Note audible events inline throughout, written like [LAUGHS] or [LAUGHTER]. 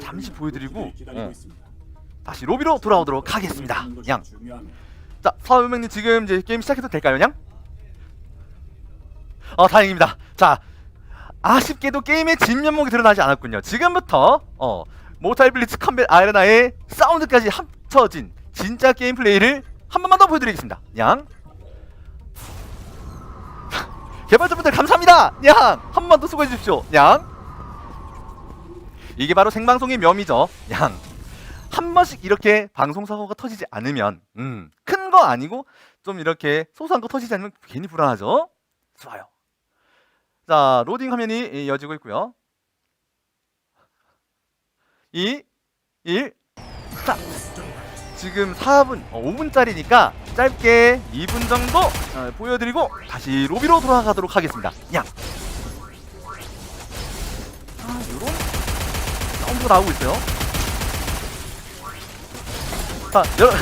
잠시 보여드리고 어, 다시 로비로 돌아오도록 하겠습니다. 양. 자, 사우명님 지금 이제 게임 시작해도 될까요, 양? 어, 다행입니다. 자, 아쉽게도 게임의 진면목이 드러나지 않았군요. 지금부터 어, 모탈 블리츠 컴뱃 아레나의 사운드까지 합쳐진 진짜 게임 플레이를 한 번만 더 보여드리겠습니다. 양. [LAUGHS] 개발자분들 감사합니다. 양, 한 번 더 수고해 주십시오. 양. 이게 바로 생방송의 묘미죠. 양. 한 번씩 이렇게 방송 사고가 터지지 않으면 음, 큰 거 아니고 좀 이렇게 소소한 거 터지지 않으면 괜히 불안하죠. 좋아요. 자, 로딩 화면이 이어지고 있고요. 2 1 스탑. 지금 4분, 어, 5분짜리니까 짧게 2분 정도 어, 보여드리고 다시 로비로 돌아가도록 하겠습니다. 양. 사운드 나오고 있어요. 자, 여러,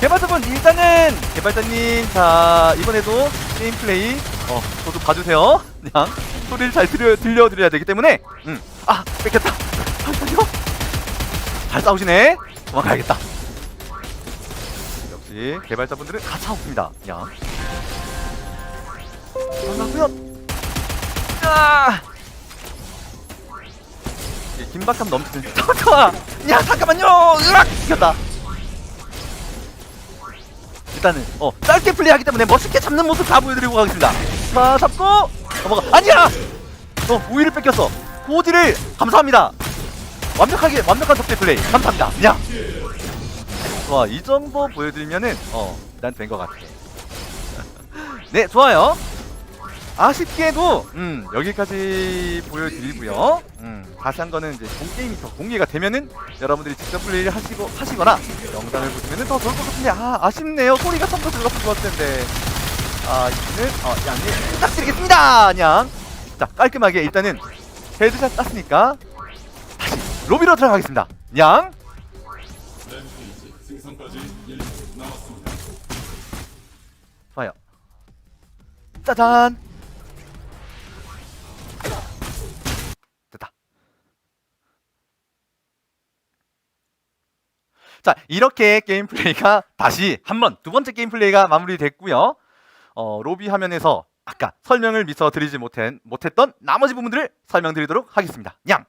개발자분 일단은 개발자님 자 이번에도 게임 플레이 어 저도 봐주세요. 그냥 소리를 잘 들려 들려드려야 되기 때문에 음 아 뺏겼다. 잠시만요. 잘 싸우시네. 도망가야겠다. 역시 개발자분들은 가차 없습니다. 그냥 도망가고요. 아. 이 긴박감 넘치는 [LAUGHS] 잠깐만 야 잠깐만요! 으악! 이겼다. 일단은 어 짧게 플레이하기 때문에 멋있게 잡는 모습 다 보여드리고 가겠습니다. 자 잡고 넘어가. 아니야! 어 우위를 뺏겼어. 고지를 감사합니다. 완벽하게 완벽한 적대 플레이. 감사합니다. 그냥 와이 정도 보여드리면은 어 일단 된것 같아. [LAUGHS] 네 좋아요 아쉽게도 음 여기까지 보여드리고요. 음 자세한 거는 이제 본 게임이 더 공개가 되면은 여러분들이 직접 플레이를 하시고 하시거나 영상을 보시면은 더 좋을 것 같은데 아 아쉽네요. 소리가 좀더 들어갔으면 좋았을 텐데 아 이제는 어 양해 부탁드리겠습니다. 그냥 자 깔끔하게 일단은 헤드샷 땄으니까 다시 로비로 들어가겠습니다. 양 좋아요. 짜잔. 자, 이렇게 게임 플레이가 다시 한 번, 두 번째 게임 플레이가 마무리됐고요. 어, 로비 화면에서 아까 설명을 미처 드리지 못한, 못했던 나머지 부분들을 설명드리도록 하겠습니다. 양!